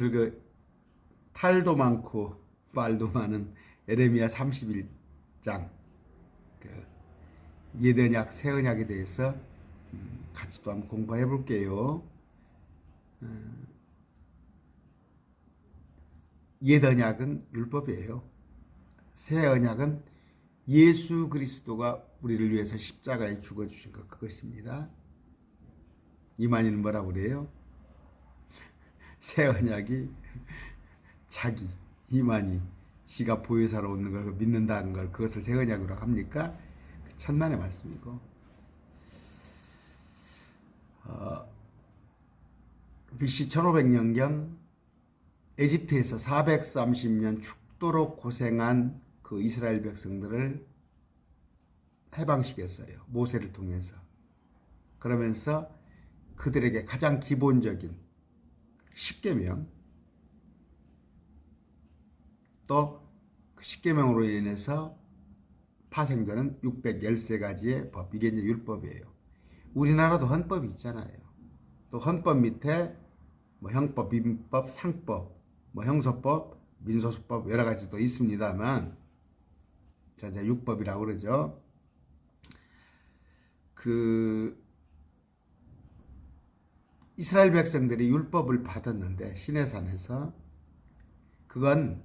여러분들 그 탈도 많고 말도 많은 에레미야 31장 그 예언약 새 언약에 대해서 음, 같이 또 한번 공부해 볼게요. 음, 옛 언약은 율법이에요. 새 언약은 예수 그리스도가 우리를 위해서 십자가에 죽어 주신 것 그것입니다. 이만희는 뭐라고 그래요? 새 언약이 자기 이만희 지가 보혜사로 오는 걸 믿는다는 걸 그것을 새 언약으로 합니까? 그 천만의 말씀이고 어, BC 1500년경 에집트에서 430년 죽도록 고생한 그 이스라엘 백성들을 해방시켰어요. 모세를 통해서. 그러면서 그들에게 가장 기본적인 10계명 또그 10계명으로 인해서 파생되는 613가지의 법 이게 이제 율법이에요. 우리나라도 헌법이 있잖아요. 또 헌법 밑에 뭐 형법, 민법, 상법, 뭐 형소법, 민소수법 여러 가지 또 있습니다만 자 이제 육법이라고 그러죠. 그 이스라엘 백성들이 율법을 받았는데 시내산에서 그건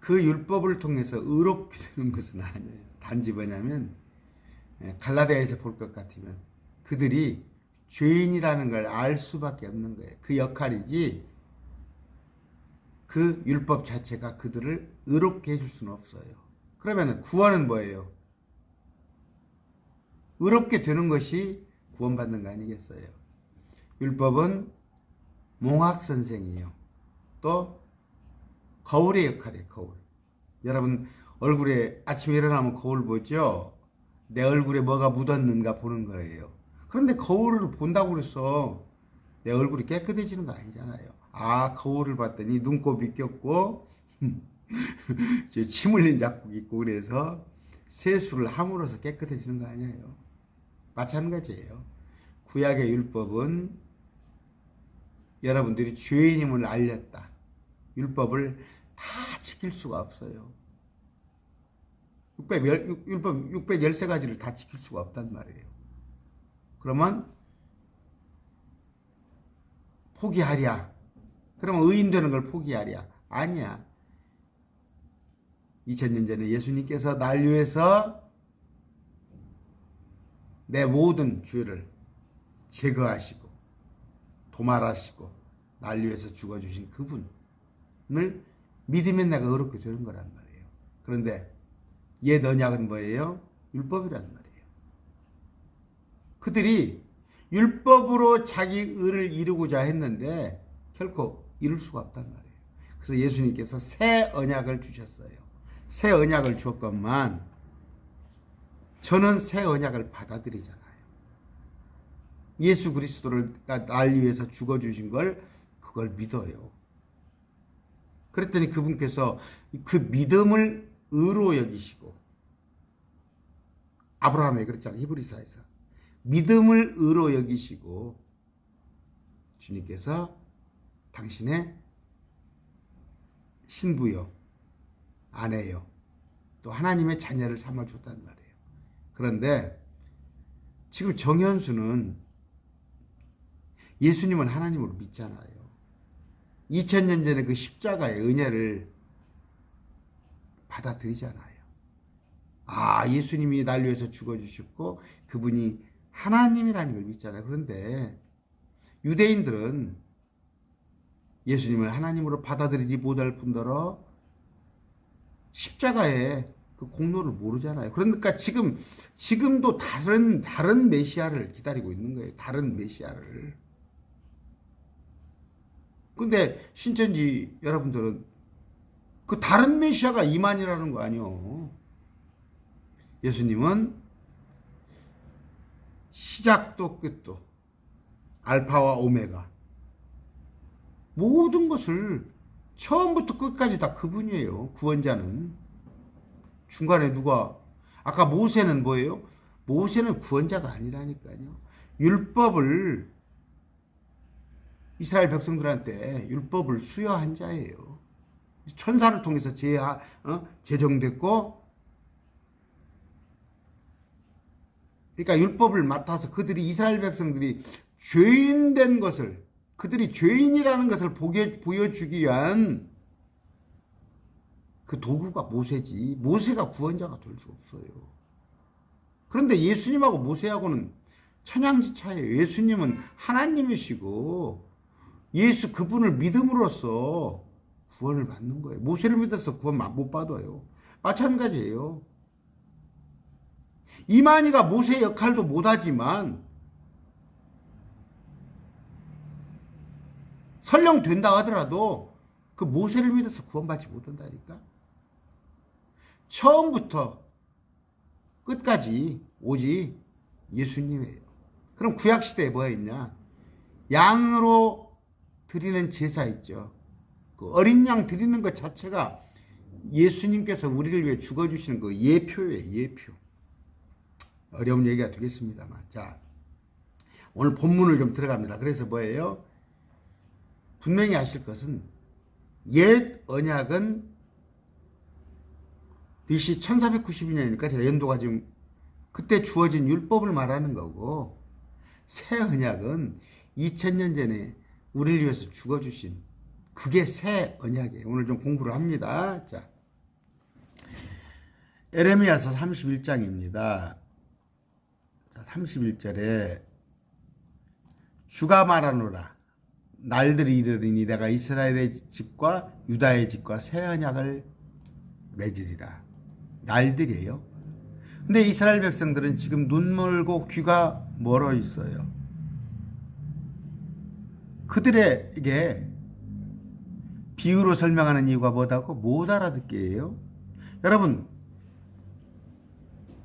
그 율법을 통해서 의롭게 되는 것은 아니에요. 단지 뭐냐면 예, 갈라디아에서 볼 것 같으면 그들이 죄인이라는 걸 알 수밖에 없는 거예요. 그 역할이지 그 율법 자체가 그들을 의롭게 해줄 수는 없어요. 그러면 구원은 뭐예요? 의롭게 되는 것이 구원받는 거 아니겠어요? 율법은 몽학 선생이에요. 또 거울의 역할이에요. 거울. 여러분 얼굴에 아침에 일어나면 거울 보죠? 내 얼굴에 뭐가 묻었는가 보는 거예요. 그런데 거울을 본다고 해서 내 얼굴이 깨끗해지는 거 아니잖아요. 아 거울을 봤더니 눈곱이 꼈고 침 흘린 자국 있고 그래서 세수를 함으로써 깨끗해지는 거 아니에요. 마찬가지예요. 구약의 율법은 여러분들이 죄인임을 알렸다. 율법을 다 지킬 수가 없어요. 600, 율법 613가지를 다 지킬 수가 없단 말이에요. 그러면 포기하랴. 그러면 의인 되는 걸 포기하랴. 아니야. 2000년 전에 예수님께서 날 위해서 내 모든 죄를 제거하시고 도말하시고 날 위해서 죽어주신 그분을 믿으면 내가 어렵게 되는 거란 말이에요. 그런데 옛 언약은 뭐예요? 율법이란 말이에요. 그들이 율법으로 자기 의를 이루고자 했는데 결코 이룰 수가 없단 말이에요. 그래서 예수님께서 새 언약을 주셨어요. 새 언약을 주었건만 저는 새 언약을 받아들이잖아요. 예수 그리스도를 날 위해서 죽어 주신 걸 그걸 믿어요. 그랬더니 그분께서 그 믿음을 의로 여기시고 아브라함에 그랬잖아요. 히브리사에서 믿음을 의로 여기시고 주님께서 당신의 신부요, 아내요, 또 하나님의 자녀를 삼아 줬단 말이에요. 그런데 지금 정현수는 예수님은 하나님으로 믿잖아요. 2000년 전에 그 십자가의 은혜를 받아들이잖아요. 아, 예수님이 날 위해서 죽어주셨고, 그분이 하나님이라는 걸 믿잖아요. 그런데 유대인들은 예수님을 하나님으로 받아들이지 못할 뿐더러 십자가의 그 공로를 모르잖아요. 그러니까 지금 지금도 다른 다른 메시아를 기다리고 있는 거예요. 다른 메시아를. 근데 신천지 여러분들은 그 다른 메시아가 이만이라는 거 아니요. 예수님은 시작도 끝도 알파와 오메가 모든 것을 처음부터 끝까지 다 그분이에요. 구원자는. 중간에 누가 아까 모세는 뭐예요? 모세는 구원자가 아니라니까요. 율법을 이스라엘 백성들한테 율법을 수여한 자예요. 천사를 통해서 제, 어? 제정됐고 그러니까 율법을 맡아서 그들이 이스라엘 백성들이 죄인된 것을 그들이 죄인이라는 것을 보게, 보여주기 위한 그 도구가 모세지 모세가 구원자가 될 수 없어요. 그런데 예수님하고 모세하고는 천양지차예요. 예수님은 하나님이시고 예수 그분을 믿음으로써 구원을 받는 거예요. 모세를 믿어서 구원 못 받아요. 마찬가지예요. 이만희가 모세 역할도 못하지만 설령 된다 하더라도 그 모세를 믿어서 구원받지 못한다니까. 처음부터 끝까지 오직 예수님이에요. 그럼 구약 시대에 뭐가 있냐? 양으로 드리는 제사 있죠. 그 어린 양 드리는 것 자체가 예수님께서 우리를 위해 죽어주시는 그 예표예요, 예표. 어려운 얘기가 되겠습니다만. 자, 오늘 본문을 좀 들어갑니다. 그래서 뭐예요? 분명히 아실 것은 옛 언약은 BC 1492년이니까 연도가 지금 그때 주어진 율법을 말하는 거고 새 언약은 2000년 전에 우리를 위해서 죽어주신 그게 새 언약이에요. 오늘 좀 공부를 합니다. 자, 에레미야서 31장입니다. 31절에 주가 말하노라 날들이 이르리니 내가 이스라엘의 집과 유다의 집과 새 언약을 맺으리라 날들이에요 근데 이스라엘 백성들은 지금 눈 멀고 귀가 멀어 있어요 그들에게 비유로 설명하는 이유가 뭐다고 못 알아듣게 해요 여러분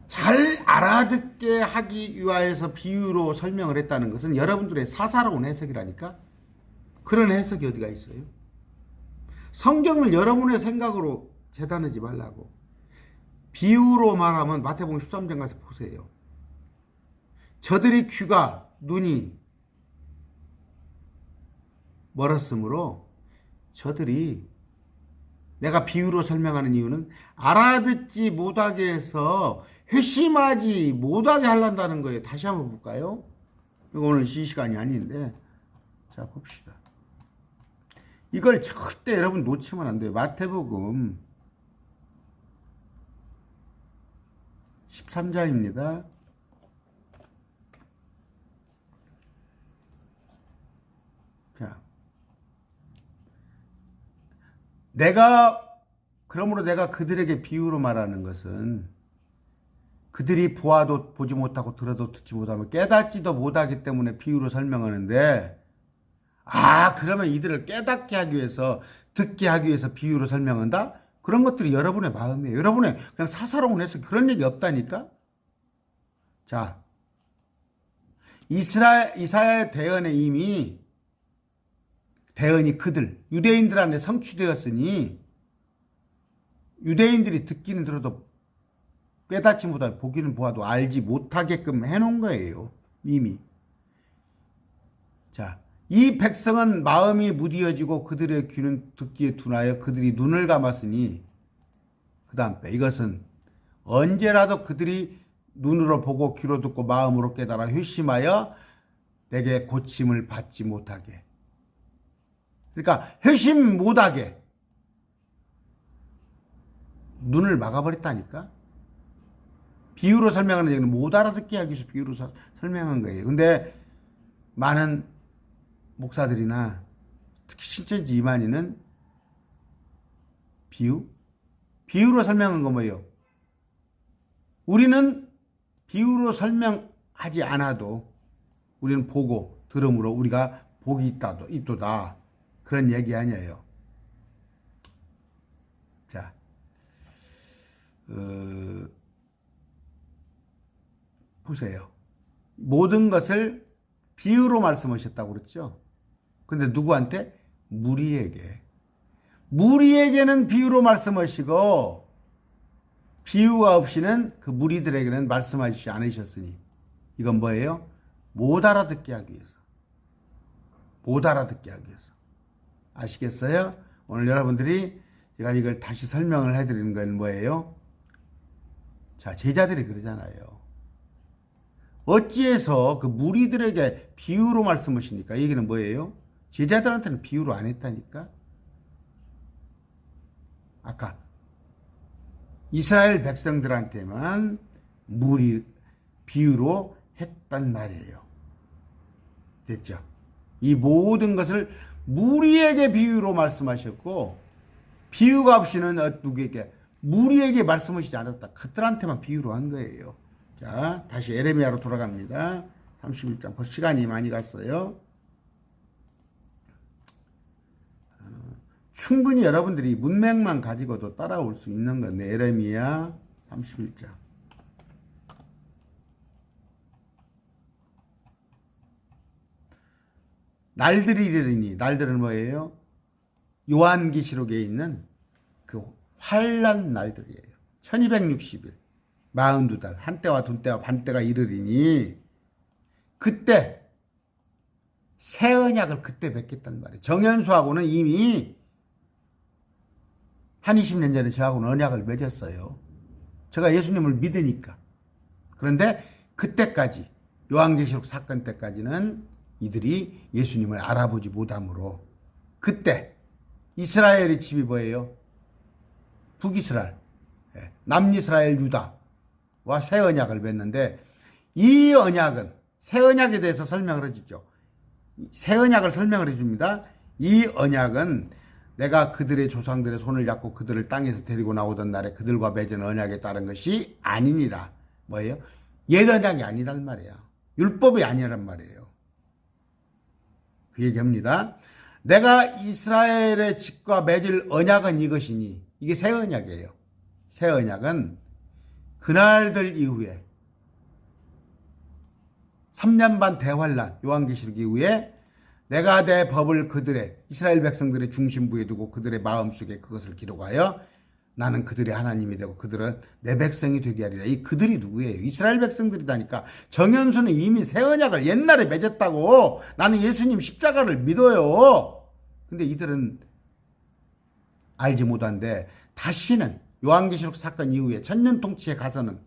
잘 알아듣게 하기 위하여서 비유로 설명을 했다는 것은 여러분들의 사사로운 해석이라니까 그런 해석이 어디가 있어요? 성경을 여러분의 생각으로 재단하지 말라고 비유로 말하면 마태복음 13장 가서 보세요. 저들이 귀가 눈이 멀었으므로 저들이 내가 비유로 설명하는 이유는 알아듣지 못하게 해서 회심하지 못하게 하려다는 거예요. 다시 한번 볼까요? 오늘 이 시간이 아닌데. 자, 봅시다. 이걸 절대 여러분 놓치면 안 돼요. 마태복음 13장입니다. 자. 내가, 그러므로 내가 그들에게 비유로 말하는 것은 그들이 보아도 보지 못하고 들어도 듣지 못하면 깨닫지도 못하기 때문에 비유로 설명하는데 아 그러면 이들을 깨닫게 하기 위해서 듣게 하기 위해서 비유로 설명한다? 그런 것들이 여러분의 마음이에요. 여러분의 그냥 사사로운 해서 그런 얘기 없다니까? 자 이스라 이사야의 대언에 이미 대언이 그들 유대인들한테 성취되었으니 유대인들이 듣기는 들어도 깨닫지 못하 보기는 보아도 알지 못하게끔 해놓은 거예요. 이미. 자, 이 백성은 마음이 무디어지고 그들의 귀는 듣기에 둔하여 그들이 눈을 감았으니 그 다음 배 이것은 언제라도 그들이 눈으로 보고 귀로 듣고 마음으로 깨달아 회심하여 내게 고침을 받지 못하게 그러니까 회심 못하게 눈을 막아버렸다니까 비유로 설명하는 얘기는 못 알아듣게 하기 위해서 비유로 서, 설명한 거예요. 근데 많은 목사들이나 특히 신천지 이만희는 비유? 비유로 설명한 건 뭐예요? 우리는 비유로 설명하지 않아도 우리는 보고 들음으로 우리가 복이 있다도 있도다 그런 얘기 아니에요. 자, 어, 보세요. 모든 것을 비유로 말씀하셨다고 그랬죠. 근데 누구한테? 무리에게. 무리에게는 비유로 말씀하시고 비유가 없이는 그 무리들에게는 말씀하시지 않으셨으니 이건 뭐예요? 못 알아듣게 하기 위해서. 못 알아듣게 하기 위해서. 아시겠어요? 오늘 여러분들이 제가 이걸 다시 설명을 해드리는 건 뭐예요? 자, 제자들이 그러잖아요. 어찌해서 그 무리들에게 비유로 말씀하시니까 이 얘기는 뭐예요? 제자들한테는 비유로 안 했다니까? 아까 이스라엘 백성들한테만 무리 비유로 했단 말이에요. 됐죠? 이 모든 것을 무리에게 비유로 말씀하셨고 비유가 없이는 어, 누구에게 무리에게 말씀하시지 않았다. 그들한테만 비유로 한 거예요. 자, 다시 에레미야로 돌아갑니다. 31장. 벌써 시간이 많이 갔어요. 어, 충분히 여러분들이 문맥만 가지고도 따라올 수 있는 건데 에레미야 31장. 날들이 이르니 날들은 뭐예요? 요한계시록에 있는 그 환란 날들이에요. 1260일, 42달, 한때와 둔때와 반때가 이르리니 그때 새 언약을 그때 맺겠단 말이에요. 정현수하고는 이미 한 20년 전에 저하고는 언약을 맺었어요. 제가 예수님을 믿으니까. 그런데 그때까지 요한계시록 사건 때까지는 이들이 예수님을 알아보지 못함으로 그때 이스라엘의 집이 뭐예요? 북이스라엘, 예, 남이스라엘 유다와 새 언약을 맺는데 이 언약은 새 언약에 대해서 설명을 해주죠. 새 언약을 설명을 해줍니다. 이 언약은 내가 그들의 조상들의 손을 잡고 그들을 땅에서 데리고 나오던 날에 그들과 맺은 언약에 따른 것이 아니니라. 뭐예요? 옛 언약이 아니란 말이야. 율법이 아니란 말이에요. 그 얘기합니다. 내가 이스라엘의 집과 맺을 언약은 이것이니 이게 새 언약이에요. 새 언약은 그날들 이후에 3년 반 대환란 요한계시록 이후에 내가 내 법을 그들의 이스라엘 백성들의 중심부에 두고 그들의 마음속에 그것을 기록하여 나는 그들의 하나님이 되고 그들은 내 백성이 되게 하리라. 이 그들이 누구예요? 이스라엘 백성들이다니까. 정현수는 이미 새 언약을 옛날에 맺었다고. 나는 예수님 십자가를 믿어요. 근데 이들은 알지 못한데 다시는 요한계시록 사건 이후에 천년 통치에 가서는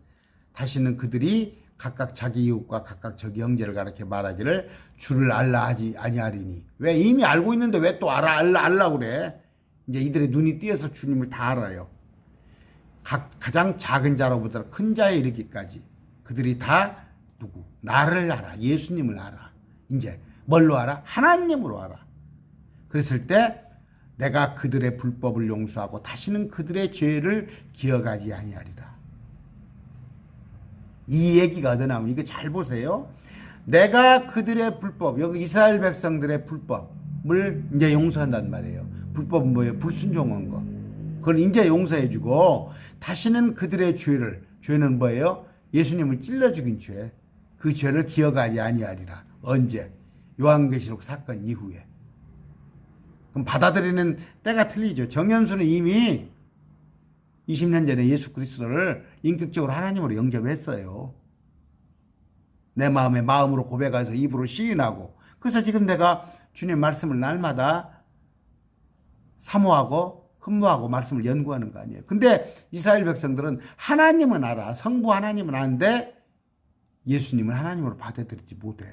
다시는 그들이 각각 자기 이웃과 각각 자기 형제를 가르쳐 말하기를 주를 알라 하지 아니하리니 왜 이미 알고 있는데 왜 또 알아 알라 알라 그래 이제 이들의 눈이 띄어서 주님을 다 알아요 각, 가장 작은 자로부터 큰 자에 이르기까지 그들이 다 누구 나를 알아 예수님을 알아 이제 뭘로 알아 하나님으로 알아 그랬을 때 내가 그들의 불법을 용서하고 다시는 그들의 죄를 기억하지 아니하리라 이 얘기가 어디 나오니 이거 잘 보세요. 내가 그들의 불법, 여기 이스라엘 백성들의 불법을 이제 용서한단 말이에요. 불법은 뭐예요? 불순종한 거. 그걸 이제 용서해주고 다시는 그들의 죄를 죄는 뭐예요? 예수님을 찔러 죽인 죄. 그 죄를 기억하지 아니하리라. 언제? 요한계시록 사건 이후에. 그럼 받아들이는 때가 틀리죠. 정현수는 이미 20년 전에 예수 그리스도를 인격적으로 하나님으로 영접했어요. 내 마음에 마음으로 고백해서 입으로 시인하고 그래서 지금 내가 주님 말씀을 날마다 사모하고 흠모하고 말씀을 연구하는 거 아니에요. 근데 이스라엘 백성들은 하나님은 알아. 성부 하나님은 아는데 예수님을 하나님으로 받아들이지 못해.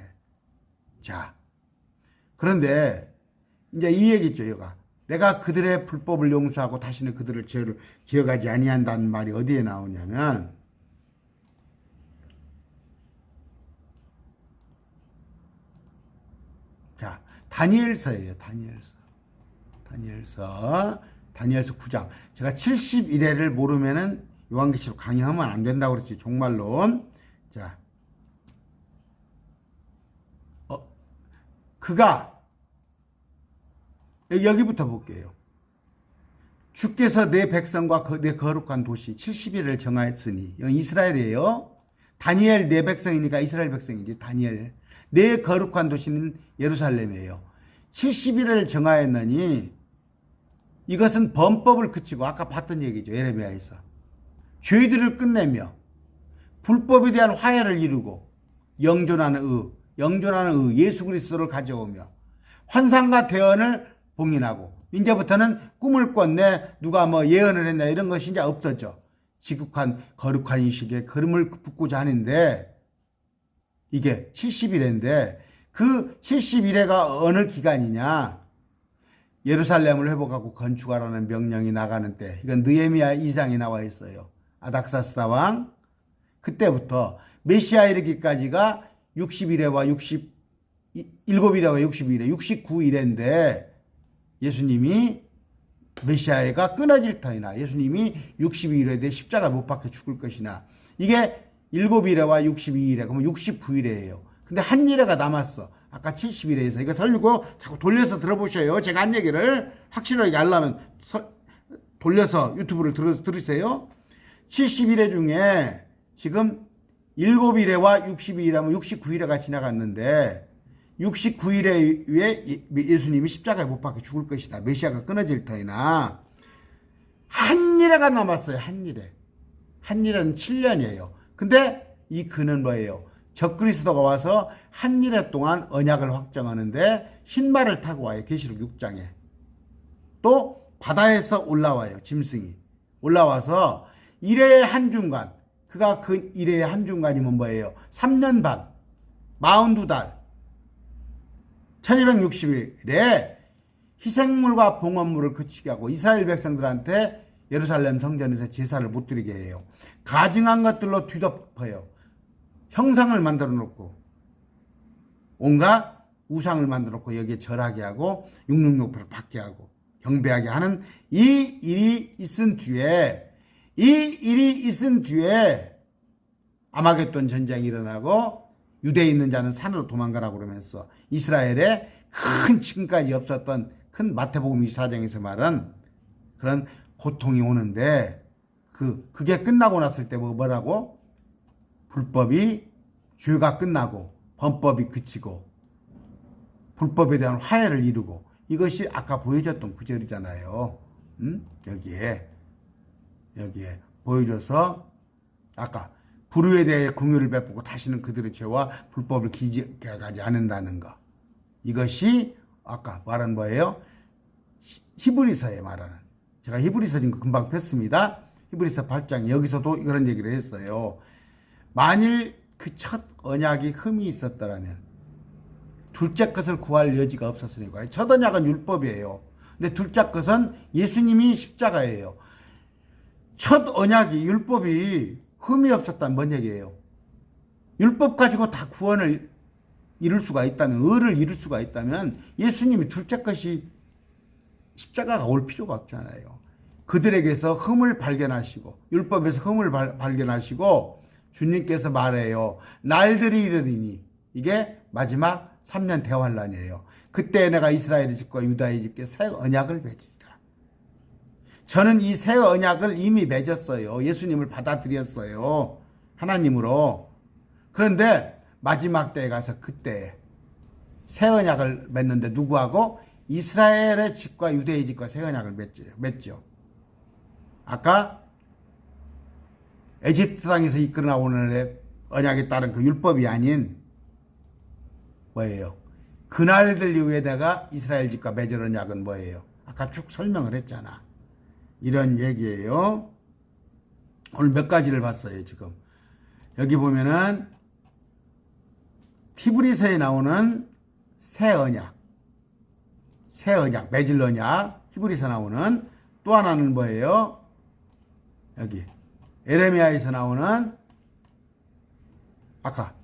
자. 그런데 이제 이 얘기죠, 여가. 내가 그들의 불법을 용서하고 다시는 그들을 죄를 기억하지 아니한다는 말이 어디에 나오냐면 자 다니엘서예요 다니엘서 다니엘서 다니엘서 9장 제가 71회를 모르면은 요한계시록 강의하면 안 된다고 그랬지 종말론 자 어, 그가 여기부터 볼게요. 주께서 내 백성과 내 거룩한 도시 70일을 정하였으니 이스라엘이에요. 다니엘 내 백성이니까 이스라엘 백성이지 다니엘 내 거룩한 도시는 예루살렘이에요. 70일을 정하였느니 이것은 범법을 그치고 아까 봤던 얘기죠. 예레미야에서 죄들을 끝내며 불법에 대한 화해를 이루고 영존하는 의, 영존하는 의 예수 그리스도를 가져오며 환상과 대언을 봉인하고 이제부터는 꿈을 꿨네 누가 뭐 예언을 했네 이런 것이 이제 없어져 지극한 거룩한 인식에 걸음을 붓고자 하는데 이게 70일인데 그 70일에가 어느 기간이냐 예루살렘을 회복하고 건축하라는 명령이 나가는 때 이건 느헤미야 2장에 나와 있어요 아닥사스다 왕 그때부터 메시아 이르기까지가 60일에와 60 7일에와 60일에 69일인데 예수님이 메시아가 끊어질 터이나 예수님이 62일에 대해 십자가 못 박혀 죽을 것이나 이게 7일에와 62일에 그러면 69일이에요. 근데 한 일회가 남았어. 아까 70일에서 이거 설리고 자꾸 돌려서 들어보셔요. 제가 한 얘기를 확실하게 알려면 서- 돌려서 유튜브를 들어, 들으세요. 70일회 중에 지금 7일에와 62일하면 69일회가 지나갔는데 69일에 위에 예수님이 십자가에 못 박혀 죽을 것이다. 메시아가 끊어질 터이나 한 일회가 남았어요. 한 일회. 한 일회는 7년이에요. 근데 이 그는 뭐예요? 적그리스도가 와서 한 일회 동안 언약을 확정하는데 신발을 타고 와요. 계시록 6장에. 또 바다에서 올라와요. 짐승이. 올라와서 일회의 한 중간. 그가 그 일회의 한 중간이면 뭐예요? 3년 반. 42달. 1260일에 희생물과 봉헌물을 그치게 하고 이스라엘 백성들한테 예루살렘 성전에서 제사를 못 드리게 해요. 가증한 것들로 뒤덮어요. 형상을 만들어 놓고 온갖 우상을 만들어 놓고 여기에 절하게 하고 육육육파를 받게 하고 경배하게 하는 이 일이 있은 뒤에 이 일이 있은 뒤에 아마겟돈 전쟁이 일어나고 유대에 있는 자는 산으로 도망가라고 그러면서 이스라엘에 큰 지금까지 없었던 큰 마태복음 24장에서 말한 그런 고통이 오는데 그 그게 끝나고 났을 때 뭐- 뭐라고 불법이 죄가 끝나고 범법이 그치고 불법에 대한 화해를 이루고 이것이 아까 보여줬던 구절이잖아요. 음? 여기에 여기에 보여줘서 아까 불의에 대해 궁유를 베푸고 다시는 그들의 죄와 불법을 기억하지 않는다는 거. 이것이 아까 말한 뭐예요? 히- 히브리서에 말하는. 제가 히브리서 지금 금방 폈습니다. 히브리서 8장 여기서도 이런 얘기를 했어요. 만일 그 첫 언약이 흠이 있었더라면 둘째 것을 구할 여지가 없었으니까 첫 언약은 율법이에요. 근데 둘째 것은 예수님이 십자가예요. 첫 언약이 율법이 흠이 없었다는 뭔 얘기예요? 율법 가지고 다 구원을 이룰 수가 있다면 의를 이룰 수가 있다면 예수님이 둘째 것이 십자가가 올 필요가 없잖아요. 그들에게서 흠을 발견하시고 율법에서 흠을 발, 발견하시고 주님께서 말해요. 날들이 이르리니 이게 마지막 3년 대환란이에요. 그때 내가 이스라엘 집과 유다의 집께 새 언약을 맺으리라. 저는 이 새 언약을 이미 맺었어요. 예수님을 받아들였어요. 하나님으로. 그런데 마지막 때에 가서 그때 새 언약을 맺는데 누구하고 이스라엘의 집과 유대의 집과 새 언약을 맺죠. 아까 에집트 땅에서 이끌어 나오는 언약에 따른 그 율법이 아닌 뭐예요? 그날들 이후에다가 이스라엘 집과 맺을 언약은 뭐예요? 아까 쭉 설명을 했잖아. 이런 얘기예요. 오늘 몇 가지를 봤어요, 지금. 여기 보면은 티브리서에 나오는 새 언약, 새 언약, 맺을 언약, 히브리서 나오는 또 하나는 뭐예요? 여기 에레미야에서 나오는 아까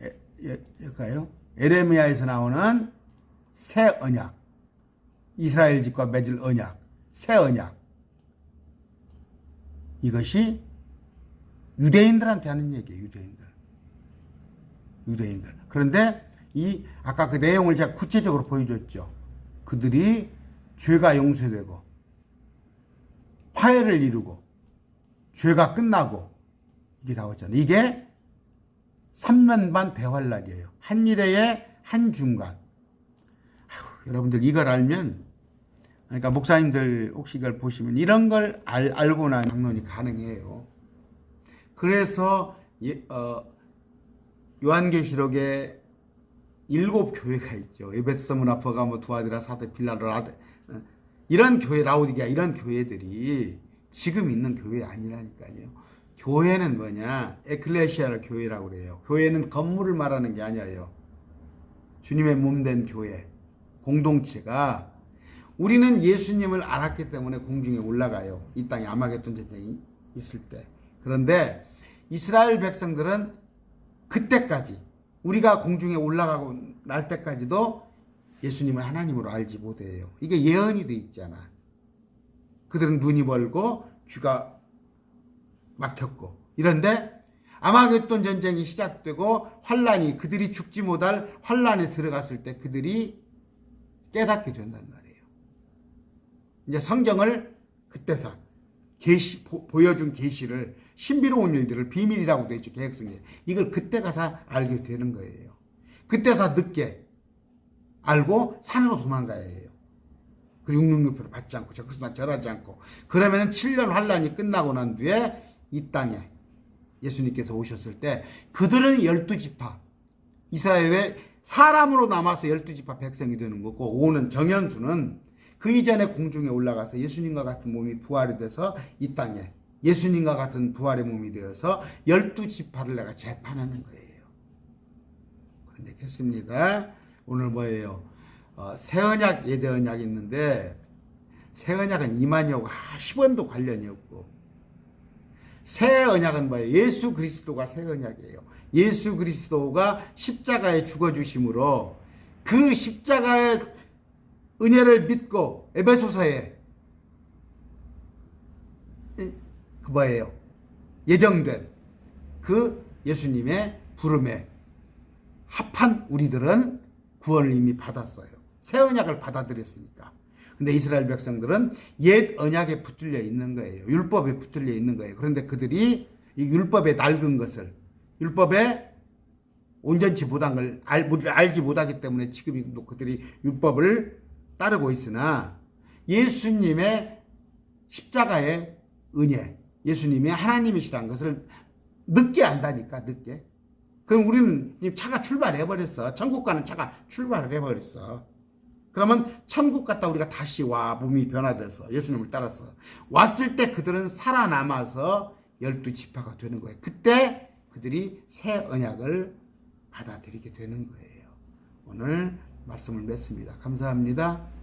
에, 에, 여기가요? 에레미야에서 나오는 새 언약, 이스라엘 집과 맺을 언약, 새 언약. 이것이 유대인들한테 하는 얘기예요, 유대인들. 유대인들. 그런데 이 아까 그 내용을 제가 구체적으로 보여줬죠. 그들이 죄가 용서되고 화해를 이루고 죄가 끝나고 이게 나왔잖아요. 이게 3년 반 대환란이에요. 한 일회의 한 중간. 아휴, 여러분들 이걸 알면 그러니까 목사님들 혹시 이걸 보시면 이런 걸 알, 알고 난 강론이 가능해요. 그래서 예, 어, 요한계시록에 일곱 교회가 있죠. 에베소 문화퍼가 뭐 두아디라 사대 빌라로 라데 어, 이런 교회 라우디게아 이런 교회들이 지금 있는 교회 아니라니까요. 교회는 뭐냐? 에클레시아를 교회라고 그래요. 교회는 건물을 말하는 게 아니에요. 주님의 몸 된 교회 공동체가 우리는 예수님을 알았기 때문에 공중에 올라가요. 이 땅에 아마겟돈 전쟁이 있을 때. 그런데 이스라엘 백성들은 그때까지 우리가 공중에 올라가고 날 때까지도 예수님을 하나님으로 알지 못해요. 이게 예언이 돼 있잖아. 그들은 눈이 멀고 귀가 막혔고 이런데 아마겟돈 전쟁이 시작되고 환란이 그들이 죽지 못할 환란에 들어갔을 때 그들이 깨닫게 된단 말이에요. 이제 성경을 그때서 계시 보여준 계시를 신비로운 일들을 비밀이라고 되어 있죠 계획성에 이걸 그때 가서 알게 되는 거예요. 그때서 늦게 알고 산으로 도망가야 해요. 그리고 666표를 받지 않고 적그리스도만 절하지 않고 그러면은 7년 환란이 끝나고 난 뒤에 이 땅에 예수님께서 오셨을 때 그들은 12지파 이스라엘의 사람으로 남아서 12지파 백성이 되는 거고 오는 정현수는 그 이전에 공중에 올라가서 예수님과 같은 몸이 부활이 돼서 이 땅에 예수님과 같은 부활의 몸이 되어서 12지파를 내가 재판하는 거예요. 그런데 겠습니다. 오늘 뭐예요? 어, 새 언약, 예대 언약이 있는데 새 언약은 이만이하고 10원도 관련이 없고 새 언약은 뭐예요? 예수 그리스도가 새 언약이에요. 예수 그리스도가 십자가에 죽어 주심으로 그 십자가의 은혜를 믿고 에베소서에 그 뭐예요? 예정된 그 예수님의 부름에 합한 우리들은 구원을 이미 받았어요. 새 언약을 받아들였으니까. 근데 이스라엘 백성들은 옛 언약에 붙들려 있는 거예요. 율법에 붙들려 있는 거예요. 그런데 그들이 이 율법에 낡은 것을 율법에 온전치 못한 걸 알, 알지 못하기 때문에 지금도 그들이 율법을 따르고 있으나 예수님의 십자가의 은혜, 예수님이 하나님이시라는 것을 늦게 안다니까, 늦게. 그럼 우리는 차가 출발해버렸어. 천국 가는 차가 출발을 해버렸어. 그러면 천국 갔다 우리가 다시 와 몸이 변화돼서 예수님을 따라서 왔을 때 그들은 살아남아서 열두 지파가 되는 거예요. 그때 그들이 새 언약을 받아들이게 되는 거예요. 오늘 말씀을 맺습니다. 감사합니다.